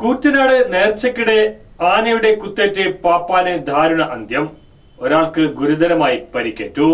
കൂറ്റനാട് നേർച്ചക്കിടെ ആനയുടെ കുത്തേറ്റ് പാപ്പാന് ദാരുണ അന്ത്യം. ഒരാൾക്ക് ഗുരുതരമായി പരിക്കേറ്റു.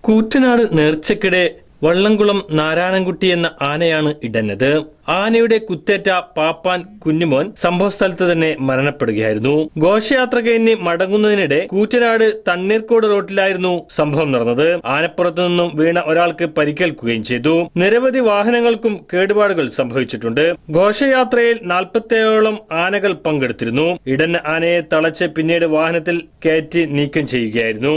കൂറ്റനാട് നേർച്ചക്കിടെ വള്ളംകുളം നാരായണൻകുട്ടി എന്ന ആനയാണ് ഇടഞ്ഞത്. ആനയുടെ കുത്തേറ്റ പാപ്പാൻ കുഞ്ഞുമോൻ സംഭവസ്ഥലത്ത് തന്നെ മരണപ്പെടുകയായിരുന്നു. ഘോഷയാത്ര കഴിഞ്ഞ് മടങ്ങുന്നതിനിടെ കൂറ്റനാട് തണ്ണീർക്കോട് റോഡിലായിരുന്നു സംഭവം നടന്നത്. ആനപ്പുറത്തു നിന്നും വീണ ഒരാൾക്ക് പരിക്കേൽക്കുകയും ചെയ്തു. നിരവധി വാഹനങ്ങൾക്കും കേടുപാടുകൾ സംഭവിച്ചിട്ടുണ്ട്. ഘോഷയാത്രയിൽ നാൽപ്പത്തേഴോളം ആനകൾ പങ്കെടുത്തിരുന്നു. ഇടൻ ആനയെ തളച്ച് പിന്നീട് വാഹനത്തിൽ കയറ്റി നീക്കം ചെയ്യുകയായിരുന്നു.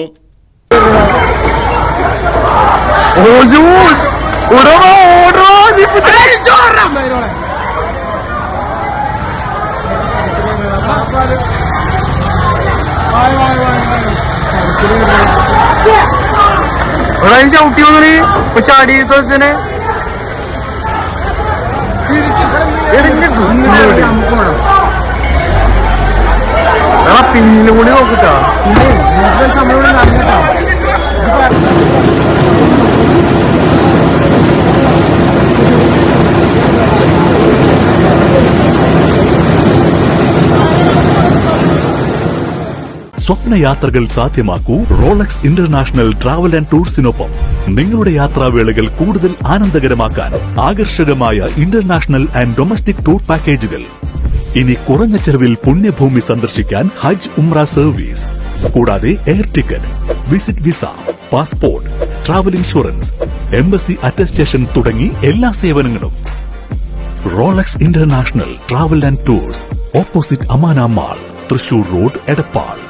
ചവിട്ടി വന്നേ ഇപ്പൊ ചാടി തന്നെ പിന്നിലും കൂടി നോക്കിട്ടാ. സ്വപ്നയാത്രകൾ സാധ്യമാക്കൂ റോളക്സ് ഇന്റർനാഷണൽ ട്രാവൽ ആൻഡ് ടൂർസിനൊപ്പം. നിങ്ങളുടെ യാത്രാവേളകൾ കൂടുതൽ ആനന്ദകരമാക്കാൻ ആകർഷകമായ ഇന്റർനാഷണൽ ആൻഡ് ഡൊമസ്റ്റിക് ടൂർ പാക്കേജുകൾ. ഇനി കുറഞ്ഞ ചെലവിൽ പുണ്യഭൂമി സന്ദർശിക്കാൻ ഹജ്ജ് ഉംറ സർവീസ്. കൂടാതെ air ticket visit visa passport travel insurance embassy attestation തുടങ്ങി എല്ലാ സേവനങ്ങളും. Rolex international travel and tours opposite Amana mall Thrissur road Edappal.